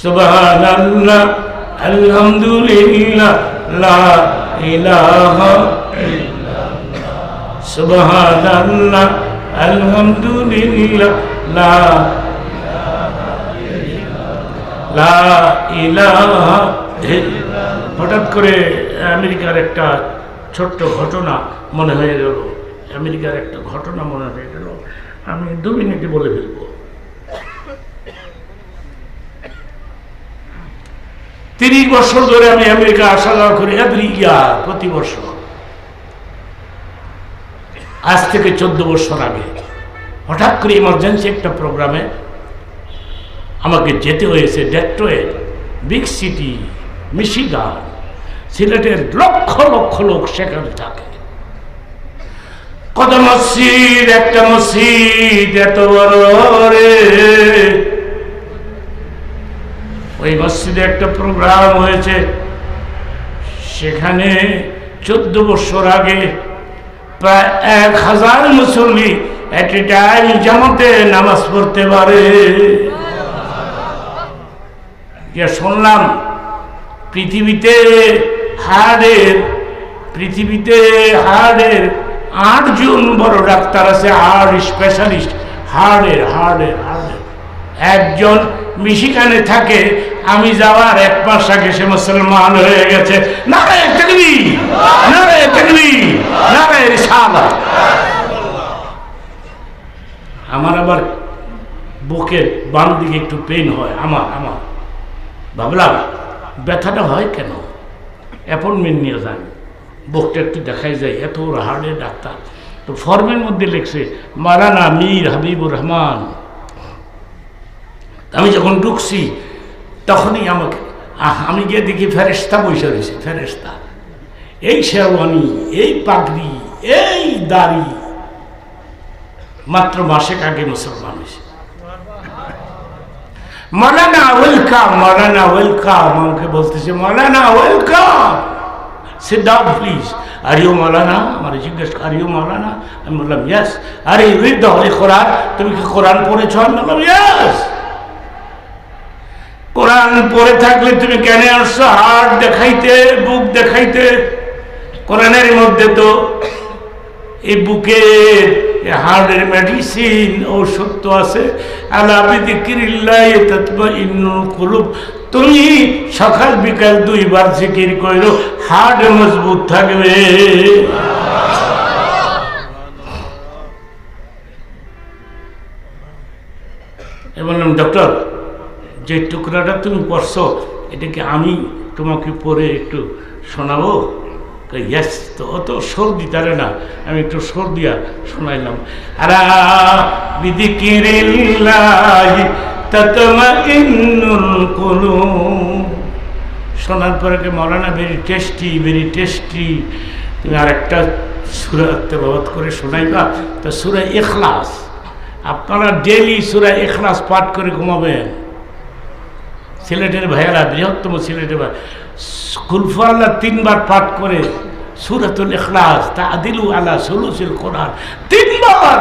সুবহানাল্লাহ, আলহামদুলিল্লাহ, লা ইলাহা সুবহানাল্লাহ, আলহামদুলিল্লাহ, লা লা ইলাহা হঠাৎ করে আমেরিকার একটা ছোট্ট ঘটনা মনে হয়ে গেল। আমেরিকার একটা ঘটনা মনে হয়ে গেল। আমি দু মিনিটে বলে ফেলব। তিরিশ বছর ধরে আমি আমেরিকা আসা যাওয়া করি এভরি ইয়ার প্রতি বছর। আজ থেকে চোদ্দ বছর আগে হঠাৎ করে ইমার্জেন্সি একটা প্রোগ্রামে আমাকে যেতে হয়েছে ডেট্রয়েট বিগ সিটি মিশিগান সিলেটের লক্ষ লক্ষ লোক সেখানে থাকে। কত মসজিদ একটা মসজিদ, এত বড় রে। ওই মসজিদে একটা প্রোগ্রাম হয়েছে। সেখানে চোদ্দ বছর আগে প্রায় এক হাজার মুসল্লি এট এ টাইম জামাতে নামাজ পড়তে পারে। শুনলাম, পৃথিবীতে হার্টের পৃথিবীতে হার্টের আটজন বড় ডাক্তার আছে হার্ট স্পেশালিস্ট হার্টের হার্টের হার্টের একজন মিশিগানে থাকে আমি যাওয়ার এক মাস আগে সে মুসলমান হয়ে গেছে। আমার আবার বুকের বাম দিকে একটু পেন হয়, আমার আমার। ভাবলাম ব্যথাটা হয় কেন? অ্যাপয়েন্টমেন্ট নিয়ে যান। বুকটা একটু দেখাই যায়, এত হার্ডের ডাক্তার। তো ফর্মের মধ্যে লিখছে, মারানা মীর হাবিবুর রহমান। আমি যখন ঢুকছি তখনই আমাকে আহ, আমি গিয়ে দেখি ফেরেস্তা বসে রয়েছে ফেরেস্তা এই শেরওয়ানি এই পাগড়ি এই দাড়ি। মাত্র মাসেক আগে মুসলমান হয়েছে। মৌলানা ওয়েলকাম মৌলানা ওয়েলকাম আমাকে বলতেছে মৌলানা welcome sit down please are you মৌলানা আমার জিজ্ঞেস আর ইউ মৌলানা আমি বললাম ইয়েস আরে রিড দ্য হোলি কোরআন তুমি কি কোরআন পড়েছ? আমি বললাম ইয়েস কোরআন পড়ে থাকলে তুমি কেন আসছো? হাট দেখাইতে, বুক দেখাইতে? কোরআনের মধ্যে তো এই বুকের হার্টের মেডিসিন ঔষধ তো আছে। তুমি সকাল বিকাল দুইবার জিকির করো হার্ট মজবুত থাকবে। এ বললাম ডক্টর? যে টুকরাটা তুমি পড়ছো এটাকে আমি তোমাকে পরে একটু শোনাবো? ইয়াস তো অত সর্দি তারে না, আমি একটু সর্দিয়া শোনাইলাম। আরা কুলুব। শোনার পরে কে মৌলানা ভেরি টেস্টি ভেরি টেস্টি তুমি আরেকটা সুরা তেলাওয়াত করে শোনাইবা? তো সুরা ইখলাস, আপনারা ডেলি সুরা ইখলাস পাঠ করে ঘুমাবেন। সিলেটের ভাইয়েরা, বৃহত্তম সিলেটের ভাই কুলফাল্লা তিনবার পাঠ করে সুরাতুল এখলাস তা আদিলু আলা সুলুসিল কোরআন তিনবার।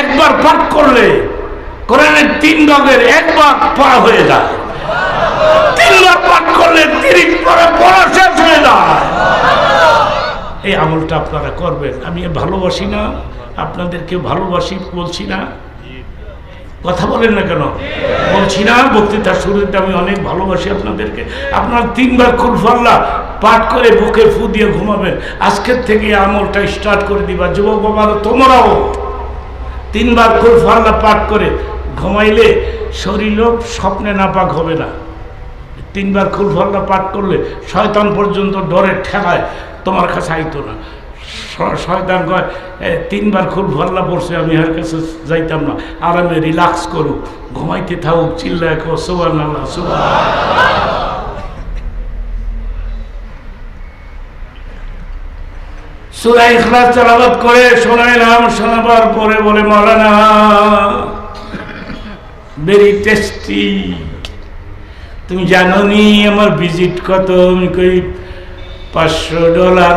একবার পাঠ করলে কোরআনের তিন ভাগের একবার পড়া হয়ে যায়। তিনবার পাঠ করলে তিরিশ পরে পড়া শেষ হয়ে যায়। এই আমলটা আপনারা করবেন। আমি ভালোবাসি না, আপনাদেরকে ভালোবাসি, বলছি না। কথা বলেন না কেন? বলছি না, বক্তৃতার শুরুতে আমি অনেক ভালোবাসি আপনাদেরকে। আপনার তিনবার খুলফাল্লা পাঠ করে বুকে ফু দিয়ে ঘুমাবেন। আজকের থেকে আমলটা স্টার্ট করে দিবা। যুবক বাবারও তোমরাও তিনবার খুলফাল্লা পাঠ করে ঘুমাইলে শরীরও স্বপ্নে নাপাক হবে না। তিনবার খুলফাল্লা পাঠ করলে শয়তান পর্যন্ত ডরে ঠেলায় তোমার কাছে আইতো না। শয়তান কয় তিনবার খুব ভাল্লা পড়ছে, আমি আর কাছে যাইতাম না। আরামে রিল্যাক্স করুক ঘুমাইতে থাকুক, চিল্লায় কো সুবান আল্লাহ সুরা ইখলাস তেলাওয়াত করে শোনাইলাম শোনাবার পরে বলে, মৌলানা ভেরি টেস্টি তুমি জানো নি, আমার ভিজিট কত? আমি কই, পাঁচশো ডলার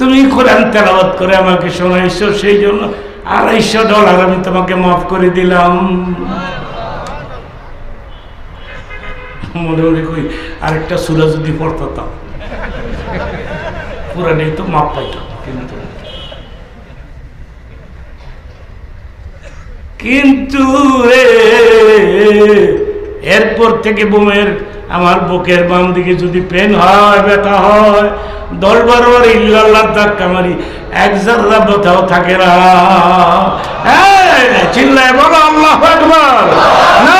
তুমি কোরআন তেলাওয়াত করে আমাকে শোনাইছো সেই জন্য আড়াইশো ডলার আমি তোমাকে মাফ করে দিলাম। মনে মনে কই, আরেকটা সুরা যদি পড়তাম। পুরানি তো মাপ পাইতাম, কিন্তু কিন্তু এরপর থেকে বোমের আমার বুকের বাম দিকে যদি পেন হয়, ব্যথা হয় দশ বারোবার ইল্লাল্লাহ ধাক্কা মারি, এক জাররা ব্যথাও থাকে না। চিল্লায় বলো, আল্লাহ একবার না